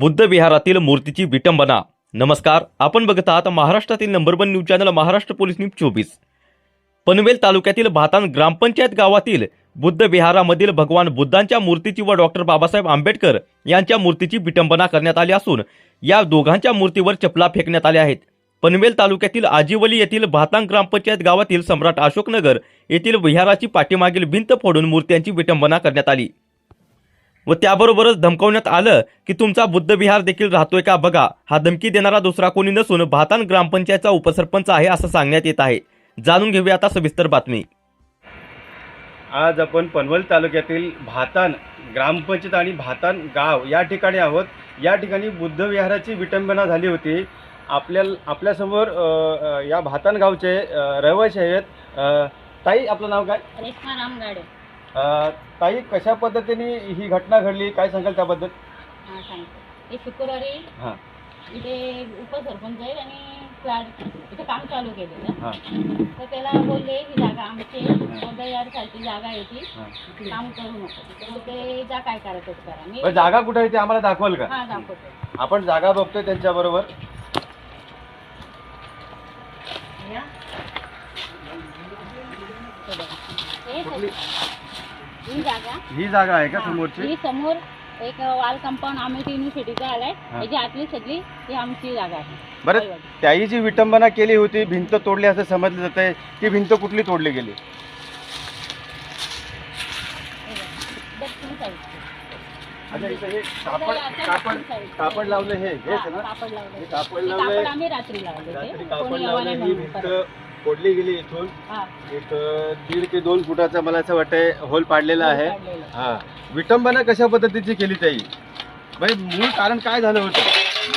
बुद्ध विहारातील मूर्तीची विटंबना. नमस्कार आपण बघत आहात महाराष्ट्रातील number one news channel Maharashtra police news चोवीस. पनवेल तालुक्यातील भातान ग्रामपंचायत गावातील बुद्ध विहारामधील भगवान बुद्धांच्या मूर्तीची व डॉक्टर बाबासाहेब आंबेडकर यांच्या मूर्तीची विटंबना करण्यात आली असून या दोघांच्या मूर्तीवर चपला फेकण्यात आल्या आहेत. पनवेल तालुक्यातील आजीवली येथील भातांग ग्रामपंचायत गावातील सम्राट अशोकनगर येथील विहाराची पाठीमागील भिंत फोडून मूर्त्यांची विटंबना करण्यात आली. व त्याबरोबरच धमकवण्यात आलं की तुमचा बुद्ध विहार देखील राहतोय का? बघा हा धमकी देणारा दुसरा कोणी नसून भातान ग्रामपंचायतचा उपसरपंच आहे असं सांगण्यात येत आहे. जाणून घेऊया आता सविस्तर बातमी. आज आपण पनवल तालुक्यातील भातान ग्रामपंचायत आणि भातान गाव या ठिकाणी आहोत. या ठिकाणी बुद्ध विहाराची विटंबना झाली होती. आपल्या आपल्यासमोर या भातान गावचे रहिवासी आहेत. ताई आपलं नाव काय? रेश्मा रामगाडे. अ, ताई कशा पद्धतीने ही घटना घडली? काय सांगाल त्याबद्दल? हा सांगते. हे शुक्रवारी हां. इथे उपसरपंच आहेत आणि फ्लॅट इथे काम चालू केलेलं. हां. तर त्याला बोलले ही जागा आमची सारखी जागा आहे ती. हां. काम करू नको. तर ते जा काय करायचं ते करा. मी बरं, जागा कुठे आहे ते आम्हाला दाखवाल का? हा दाखवतो. आपण जागा बघतोय त्यांच्याबरोबर या. हे बघा. हे? ही जागा ही जागा आहे का हा, समोरची ही समोर एक वाल कंपाऊंड अमेठी युनिव्हर्सिटीचा आलाय हा. याची आतली सगळी ही आमची जागा आहे बरं रहिवासी. त्याही जी विटंबना केली होती भिंत तोडली असं समजलं जात आहे ती भिंत कुठली तोडली गेली बघा. दक्षिण साईडची. अच्छा इथं हे कापड कापड लावलं हे हेच हा, ना कापड लावलंय. हे कापड हे लावलंय कापड आम्ही रात्री लावले रात्री. कापड कोणी यावं लावलं नाही ही म्हणून भिंत परत. फोडली गेली इथून? हा, एक अं, दीड ते दोन फुटाचा मला असं वाटतंय होल पाडलेला आहे. काढलेलं. हा. विटंबना कशा पद्धतीची केली ताई? म्हणजे मूळ कारण काय झालं होतं?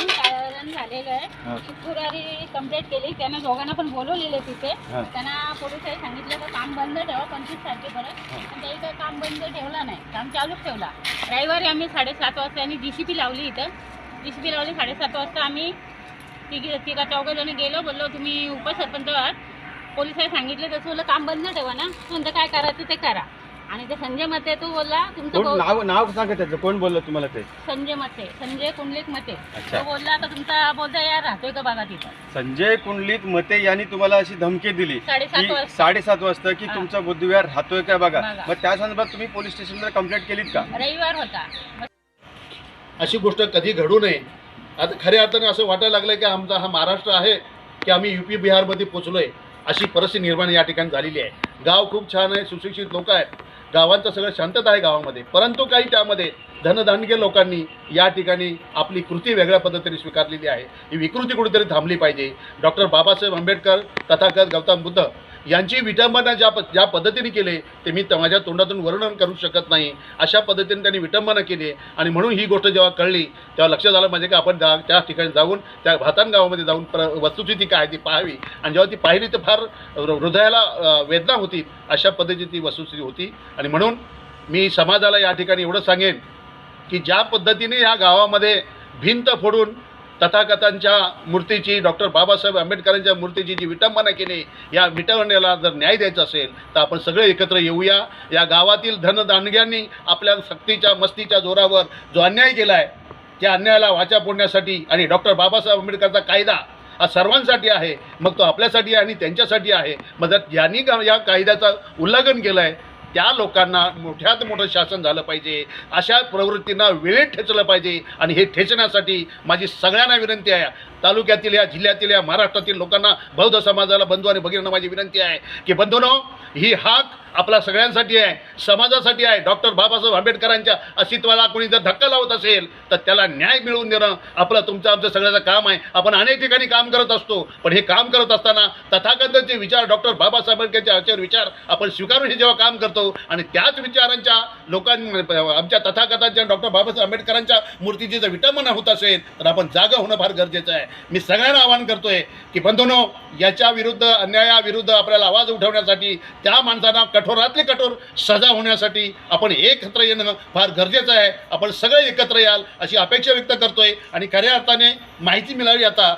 कारण झालेलं आहे. शुक्रवारी कंप्लेंट केली. त्यांना दोघांना पण बोलवलेले तिथे. हा. त्यांना पोलिसांनी सांगितलं का काम बंद ठेवा पंचवीस तारखेपर्यंत. पण त्यांनी काही काम बंद ठेवला नाही. काम चालूच ठेवला. रविवारी आम्ही साडेसात वाजता आणि जी सी पी लावली इथं. जी सी पी लावली साडेसात वाजता आम्ही तिघी तिघा चौघ जण गेलो बोललो तुम्ही उपसरपंच आहात. पोलिसांनी सांगितलं तसं बोललं काम बंद ठेवा ना. तुमचं काय करायचं ते करा. आणि ते संजय मते तो बोलला तुमचं कोण नाव नाव सांगा त्याचं? कोण बोललं तुम्हाला ते? संजय मते संजय कुंडलिक मते. अच्छा. तो बोलला का तुमचा बोलता यार राहतोय का बघा तिथं. संजय कुंडलिक मते यांनी तुम्हाला अशी धमकी दिली. साडेसात की वाजता. साडेसात वाजता की हा. तुमचा बुद्धविहार राहतोय का बघा. बघा. मग त्या संदर्भात तुम्ही पोलीस स्टेशनला कंप्लेंट केलीत का? रविवार होता. अशी गोष्ट कधी घडू नये. आता खऱ्या अर्थाने असं वाटायला लागलं की आमचा हा महाराष्ट्र आहे की आम्ही यू पी बिहारमध्ये पोचलो आहे अशी परिस्थिती निर्माण या ठिकाणी झालेली आहे. गाव खूप छान आहे सुशिक्षित लोक आहेत. गावांचं सगळं शांतता आहे गावामध्ये. परंतु काही त्यामध्ये धनदांडगे लोकांनी या ठिकाणी आपली कृती वेगळ्या पद्धतीने स्वीकारलेली आहे. ही विकृती कुठेतरी थांबली पाहिजे. डॉक्टर बाबासाहेब आंबेडकर तथागत गौतम बुद्ध यांची विटंबना ज्या प ज्या पद्धतीने केले ते मी त- माझ्या तोंडातून वर्णन करू शकत नाही. अशा पद्धतीने त्यांनी विटंबना केली आणि म्हणून ही गोष्ट जेव्हा कळली तेव्हा लक्षात आलं म्हणजे की आपण जा त्या ठिकाणी जाऊन त्या भातान गावामध्ये जाऊन प्र वस्तुस्थिती काय ती पाहावी. आणि जेव्हा ती पाहिली तर फार हृदयाला वेदना होती. अशा पद्धतीची ती वस्तुस्थिती होती. आणि म्हणून मी समाजाला या ठिकाणी एवढं सांगेन की ज्या पद्धतीने ह्या गावामध्ये भिंत फोडून तथागतांच्या मूर्तीची डॉक्टर बाबासाहेब आंबेडकरांच्या मूर्तीची जी विटंबना केली या विटंबनेला जर न्याय द्यायचा असेल तर आपण सगळे एकत्र येऊया. या गावातील धनदांडग्यांनी आपल्या सक्तीच्या मस्तीच्या जोरावर जो अन्याय केला आहे त्या अन्यायाला वाचा फोडण्यासाठी आणि डॉक्टर बाबासाहेब आंबेडकरचा कायदा हा सर्वांसाठी आहे. मग तो आपल्यासाठी आहे आणि त्यांच्यासाठी आहे. मग जर ज्यांनी का- या कायद्याचा उल्लंघन केलं आहे त्या लोकांना मोठ्यात मोठं शासन झालं पाहिजे अशा प्रवृत्तींना वेळेत ठेचलं पाहिजे. आणि हे ठेचण्यासाठी माझी सगळ्यांना विनंती आहे तालुक्यातील या जिल्ह्यातील या महाराष्ट्रातील लोकांना बौद्ध समाजाला बंधू आणि भगिनींना माझी विनंती आहे की बंधूनो ही हाक आपल्या सगळ्यांसाठी आहे समाजासाठी आहे. डॉक्टर बाबासाहेब आंबेडकरांच्या अस्तित्वाला कोणी जर धक्का लावत असेल तर त्याला न्याय मिळवून देणं आपलं तुमचं आमचं सगळ्याचं काम आहे. आपण अनेक ठिकाणी काम करत असतो पण हे काम करत असताना तथागतांचे विचार डॉक्टर बाबासाहेब आंबेडकरचे आचार विचार आपण स्वीकारून हे जेव्हा काम करतो आणि त्याच विचारांच्या लोकां आमच्या तथागतांच्या डॉक्टर बाबासाहेब आंबेडकरांच्या मूर्तीची जर विटंबना होत असेल तर आपण जागा होणं फार गरजेचं आहे. मी सगळ्यांना आवाहन करतोय की बंधूनो याच्या विरुद्ध अन्यायाविरुद्ध आपल्याला आवाज उठवण्यासाठी त्या माणसांना कठोरातली कठोर सजा होण्यासाठी आपण एकत्र येणं फार गरजेचं आहे. आपण सगळे एकत्र याल अशी अपेक्षा व्यक्त करतोय आणि खऱ्या अर्थाने माहिती मिळावी आता.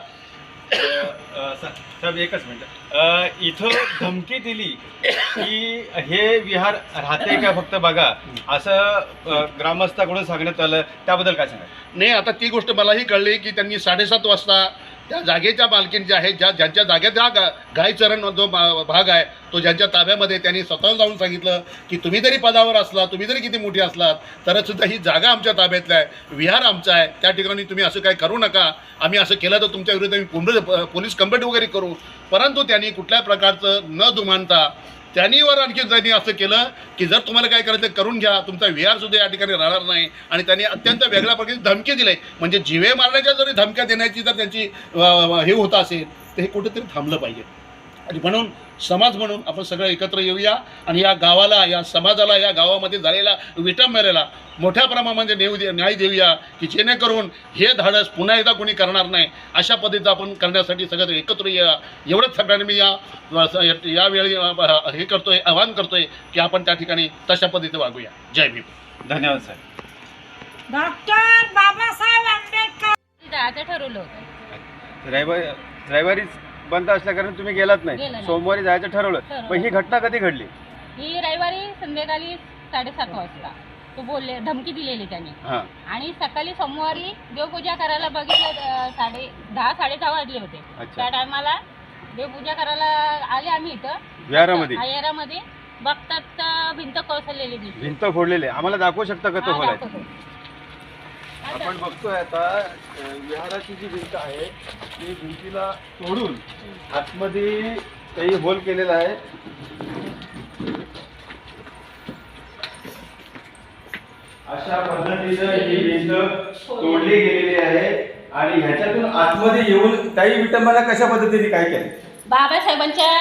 साहेब एकच मिनिट. इथं धमकी दिली की हे विहार राहते का फक्त बघा? असं ग्रामस्थाकडून सांगण्यात आलं. त्याबद्दल काय सांगा नाही आता ती गोष्ट मलाही कळली की त्यांनी साडेसात वाजता त्या जागेच्या मालकीन जे आहे ज्या ज्यांच्या जागेत हा गायचरण जो भाग आहे तो ज्यांच्या ताब्यामध्ये त्यांनी स्वतः जाऊन सांगितलं की तुम्ही जरी पदावर असला तुम्ही जरी किती मोठी असलात तर सुद्धा ही जागा आमच्या ताब्यातल्या आहे. विहार आमचा आहे. त्या ठिकाणी तुम्ही असं काही करू नका. आम्ही असं केलं तर तुमच्या विरुद्ध आम्ही पुन्हा पोलीस कंप्लेंट वगैरे करू. परंतु त्यांनी कुठल्या प्रकारचं न दुमानता त्यांनी वर आणखी त्यांनी असं केलं की जर तुम्हाला काय करायचं करून घ्या. तुमचा विहार सुद्धा या ठिकाणी राहणार नाही. आणि त्यांनी अत्यंत वेगळ्या प्रकारची धमकी दिली. म्हणजे जिवे मारण्याच्या जरी धमक्या देण्याची जर त्यांची हे होत असेल तर हे कुठेतरी थांबलं पाहिजे. आणि म्हणून समाज म्हणून आपण सगळं एकत्र येऊया आणि या गावाला या समाजाला या गावामध्ये झालेल्या विटंबनेला मोठ्या प्रमाणामध्ये नेऊ दे न्याय देऊया की जेणेकरून हे धाडस पुन्हा एकदा कोणी करणार नाही. अशा पद्धतीचं आपण करण्यासाठी सगळं एकत्र येऊया एवढंच सगळ्यांनी मी या यावेळी हे करतोय आवाहन करतोय की आपण त्या ठिकाणी तशा पद्धतीने वागूया. जय भीम. धन्यवाद साहेब. डॉक्टर बाबासाहेब आंबेडकर. ठरवलं होतं. रविवारी रविवारी बंद असल्याकारण तुम्ही गेलात गेलो नाही. नाही. सोमवारी जायचं ठरवलं. ठरवलं. पण ही घटना कधी घडली? ही रविवारी संध्याकाळी साडेसात वाजता. तो बोलले धमकी दिलेली त्याने. हां. आणि सकाळी सोमवारी देवपूजा करायला बघितलं अं, साडे दहा साडे दहा वाजले होते. अच्छा. त्या टायमाला देवपूजा करायला आले आम्ही इथं. विहारामध्ये? आयारामध्ये बघतात तर भिंत कोसळलेली दिसली. भिंत फोडलेली. आहे. आम्हाला दाखवू शकता का तो हा, खोलाय दाखवतो. आपण बघतोय आता विहाराची जी भिंत आहे ती भिंतीला तोडून आतमध्ये काही होल केलेला आहे. अशा पद्धतीनं ही भिंत तोडली गेलेली आहे आणि ह्याच्यातून आतमध्ये येऊन काही विटंबना कशा पद्धतीने काय केलं? बाबासाहेबांच्या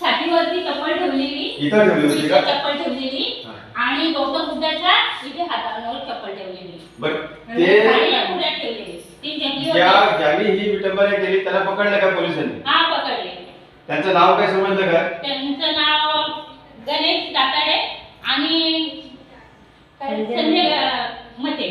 छातीवरती चप्पल ठेवलेली. इथं ठेवली होती इथे का चप्पल ठेवलेली. आणि गौतम बुद्धाच्या इथे हातावर चप्पल ठेवलेली बर आणि ते खाली पुढ्यात ठेवलेली ती जंगली ज्या होती. ज्यांनी ही त्याला पकडलं का पोलिसांनी? हा पकडले. त्यांचं नाव काय समजलं का? त्यांचं नाव गणेश दाताडे आणि काय संजय अं, मते.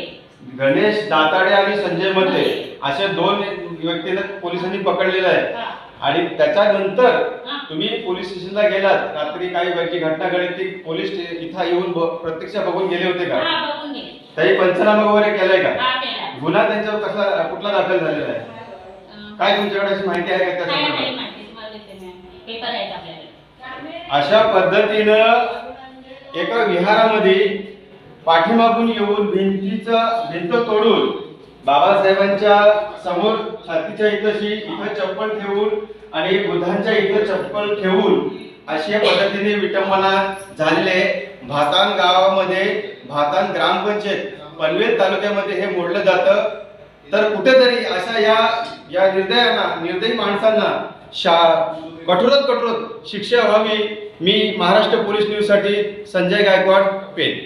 गणेश दाताडे आणि संजय मते अशा दोन व्यक्तीला पोलिसांनी पकडलेलं आहे. हा. आणि त्याच्यानंतर हा. तुम्ही पोलीस स्टेशनला गेलात. रात्री काही वेळची घटना घडली ती पोलीस स्टे- इथं येऊन ब- प्रत्यक्ष बघून गेले होते का? हा बघून घे काही पंचनामा वगैरे केलाय का? हा केला गुन्हा त्यांच्यावर कसा कुठला दाखल झालेला आहे? काय तुमच्याकडे अशी माहिती आहे का त्या काय नाही संदर्भात? माहिती तुम्हाला देते मी. पेपर आहेत आपल्याला अशा पद्धतीनं एका विहारामध्ये पाठीमागून येऊन भिंतीचं भिंत तोडून बाबासाहेबांच्या समोर छातीच्या इथंशी इथं चप्पल ठेवून आणि बुद्धांच्या इथं चप्पल ठेवून अशा पद्धतीने विटंबना झालेले भातान गावामध्ये भातान ग्रामपंचायत पनवेल तालुक्यामध्ये हे मोडलं जातं तर कुठेतरी अशा या या निर्दयांना निर्दयी माणसांना शा कठोरात कठोर शिक्षा व्हावी. मी महाराष्ट्र पोलीस न्यूजसाठी संजय गायकवाड पेन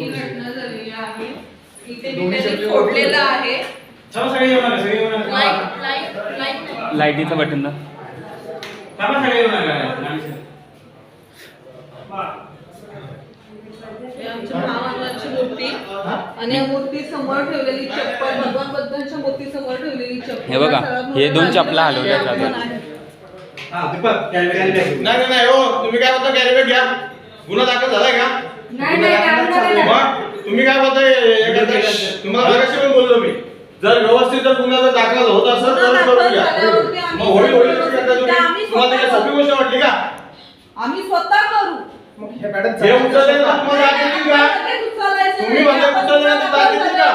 ही घटना झालेली आहे. इथे फोडलेलं. लाईटीचं बटन दाब. हे आमच्या महामानवाची मूर्ती आणि या मूर्ती समोर ठेवलेली चप्पल भगवान मूर्ती समोर ठेवलेली चप्पल. हे बघा, हा दोन चपला हलवल्या. नाही नाही हो तुम्ही काय बोलता? कॅरीबॅग घ्या गुन्हा दाखल झालाय का? नाही तुम्ही काय बोलताय? तुम्हाला बोललो मी. जर व्यवस्थित जर गुन्हा जर दाखल होत असेल तर आम्ही मग? ते आम्ही तुम्हाला सोपी गोष्ट वाटली का? आम्ही स्वतः करू. हे उचलले ना तुम्हाला दाद देतील का? लगेच उचलायचं तुम्ही उचललं दाद देतील का?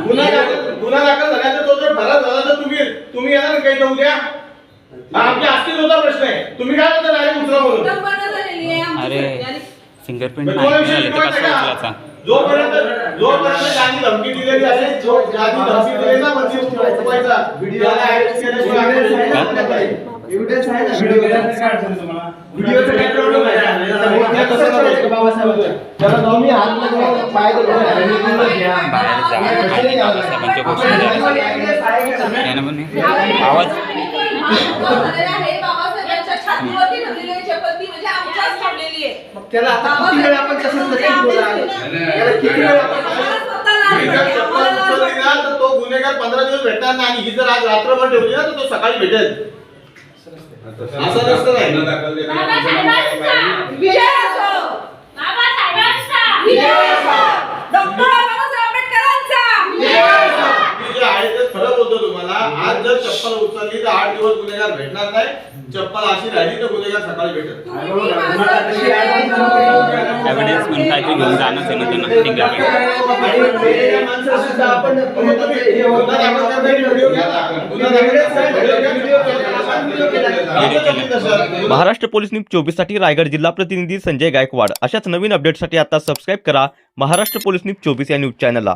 गुन्हा दाखल गुन्हा दाखल झाल्याचा तो जर झाला तर तुम्ही तुम्ही येणार काही हा प्रश्न आहे. तुम्ही काय म्हणता डायरेक्ट उचला अरे फिंगरप्रिंट नाही जोपर्यंत जोपर्यंत त्यांनी धमकी दिलेली असेल जो ज्यांनी धमकी दिली ना म्हणजे. व्हिडिओचं. काय प्रॉब्लेम आहे कसं करायचं? त्याला हात लागला पाय आवाज? गुन्हा झालेला आहे. मग त्याला आता किती वेळ आपण तसंच नक्की बोलायला? त्याला किती वेळ आपण आम्हाला स्वतःला जर चप्पल आम्हाला लाज उचलली ना तर तो गुन्हेगार पंधरा दिवस भेटणार नाही आणि ही जर आज रात्रभर ठेवली ना तर तो सकाळी भेटेल. असं नसतं नाही. विजय असो. विजय असो डॉक्टर बाबासाहेब आंबेडकरांचा मी जे आहे ते खरं बोलतो तुम्हाला आज जर चप्पल उचलली तर आठ दिवस गुन्हेगार भेटणार नाही. चप्पल अशी राहिली तर गुन्हेगार सकाळी घेऊन आहे. ना त्यांना हे नसेल. महाराष्ट्र पोलीस न्यूज चोवीससाठी रायगड जिल्हा प्रतिनिधी संजय गायकवाड. अशाच नवीन अपडेटसाठी आता सबस्क्राईब करा. महाराष्ट्र पोलीस न्यूज चोवीस या न्यूज चॅनलला